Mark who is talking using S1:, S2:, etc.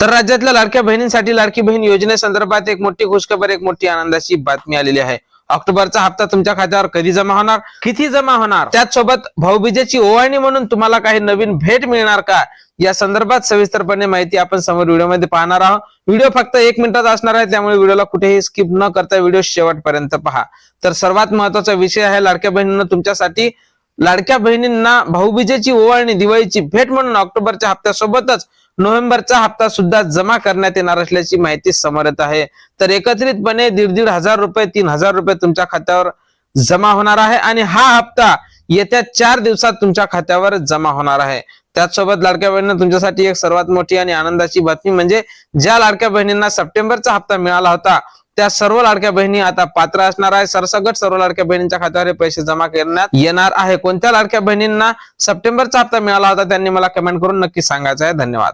S1: तर राज्यातल्या लाडक्या बहिणींसाठी लाडकी बहीण योजनेसंदर्भात एक मोठी खुशखबर एक मोठी आनंदाची बातमी आलेली आहे. ऑक्टोबरचा हप्ता तुमच्या खात्यावर कधी जमा होणार? किती जमा होणार? त्याचसोबत भाऊबीजेची ओवाळणी म्हणून तुम्हाला काही नवीन भेट मिळणार का? या संदर्भात सविस्तरपणे माहिती आपण समोर व्हिडिओमध्ये पाहणार आहोत. व्हिडिओ फक्त एक मिनिटात असणार आहे त्यामुळे व्हिडिओला कुठेही स्किप न करता व्हिडिओ शेवटपर्यंत पहा. तर सर्वात महत्त्वाचा विषय आहे लाडक्या बहिणींना तुमच्यासाठी लाडक्या बहिणींना भाऊबीजेची ओवाळणी दिवाळीची भेट म्हणून ऑक्टोबरच्या हप्त्यासोबतच नोव्हेंबरचा हप्ता सुद्धा जमा करण्यात येणार असल्याची माहिती समोर येत आहे. तर एकत्रितपणे दीड दीड हजार रुपये तीन हजार रुपये तुमच्या खात्यावर जमा होणार आहे आणि हा हप्ता येत्या चार दिवसात तुमच्या खात्यावर जमा होणार आहे. त्याचसोबत लाडक्या बहिणींना तुमच्यासाठी एक सर्वात मोठी आणि आनंदाची बातमी म्हणजे ज्या लाडक्या बहिणींना सप्टेंबरचा हप्ता मिळाला होता त्या सर्व लाडक्या बहिणी आता पात्र असणार आहे. सरसगट सर्व लाडक्या बहिणींच्या खात्यावर पैसे जमा करण्यात येणार आहे. कोणत्या लाडक्या बहिणींना सप्टेंबरचा हप्ता मिळाला होता त्यांनी मला कमेंट करून नक्की सांगायचं आहे. धन्यवाद.